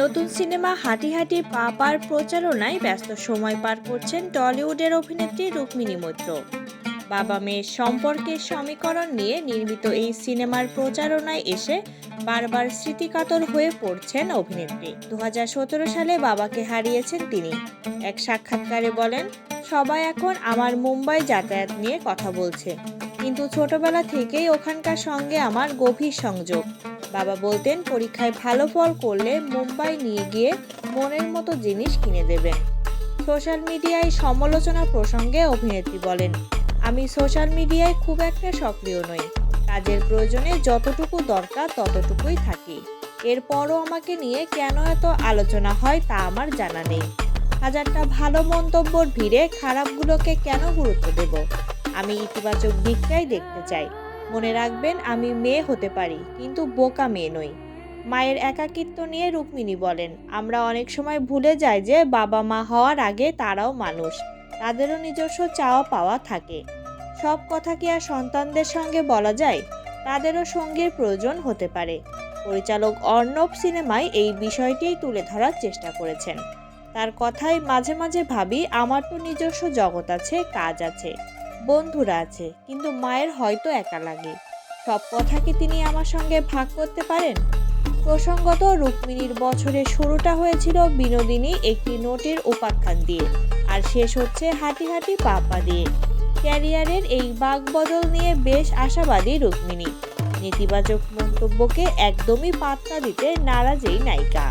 নতুন সিনেমা হাঁটি হাঁটি পা পার প্রচারণায় ব্যস্ত সময় পার করছেন টলিউডের অভিনেত্রী রুক্মিণী মৈত্র। বাবা মেয়ের সম্পর্কের সমীকরণ নিয়ে নির্মিত এই সিনেমার প্রচারণায় এসে বারবার স্মৃতিকাতর হয়ে পড়ছেন অভিনেত্রী। দু হাজার সতেরো সালে বাবাকে হারিয়েছেন তিনি। এক সাক্ষাৎকারে বলেন, সবাই এখন আমার মুম্বাই যাতায়াত নিয়ে কথা বলছে। কিন্তু ছোটবেলা থেকেই ওখানকার সঙ্গে আমার গভীর সংযোগ। বাবা বলতেন, পরীক্ষায় ভালো ফল করলে মুম্বাই নিয়ে গিয়ে মনের মতো জিনিস কিনে দেবেন সোশ্যাল মিডিয়ায় সমালোচনা প্রসঙ্গে অভিনেত্রী বলেন, আমি সোশ্যাল মিডিয়ায় খুব একটা সক্রিয় নই। কাজের প্রয়োজনে যতটুকু দরকার ততটুকুই থাকি। এরপরও আমাকে নিয়ে কেন এত আলোচনা হয় তা আমার জানা নেই। হাজারটা ভালো মন্তব্যর ভিড়ে খারাপগুলোকে কেন গুরুত্ব দেব? আমি ইতিবাচক দিকটাই দেখতে চাই। মনে রাখবেন, আমি মেয়ে হতে পারি, কিন্তু বোকা মেয়ে নই। মায়ের একাকিত্ব নিয়ে রুক্মিণী বলেন, আমরা অনেক সময় ভুলে যাই যে বাবা মা হওয়ার আগে তারাও মানুষ, তাদেরও নিজস্ব চাওয়া পাওয়া থাকে। সব কথা কি আর সন্তানদের সঙ্গে বলা যায়? তাদেরও সঙ্গীর প্রয়োজন হতে পারে। পরিচালক অর্ণব সিনেমায় এই বিষয়টিই তুলে ধরার চেষ্টা করেছেন। তার কথায় মাঝে মাঝে ভাবি, আমার তো নিজস্ব জগৎ আছে, কাজ আছে। বন্ধুরা আছে, কিন্তু মায়ের হয়তো একা লাগে। সব কথা কি তিনি আমার সঙ্গে ভাগ করতে পারেন? প্রসঙ্গত, রুক্মিণীর বছরের শুরুটা হয়েছিল বিনোদিনী একটি নোটের উপাখ্যান দিয়ে, আর শেষ হচ্ছে হাঁটি হাঁটি পাপা দিয়ে। ক্যারিয়ারের এই বাগবদল নিয়ে বেশ আশাবাদী রুক্মিণী। নেতিবাচক মন্তব্যকে একদমই পাত্তা দিতে নারাজ এই নায়িকা।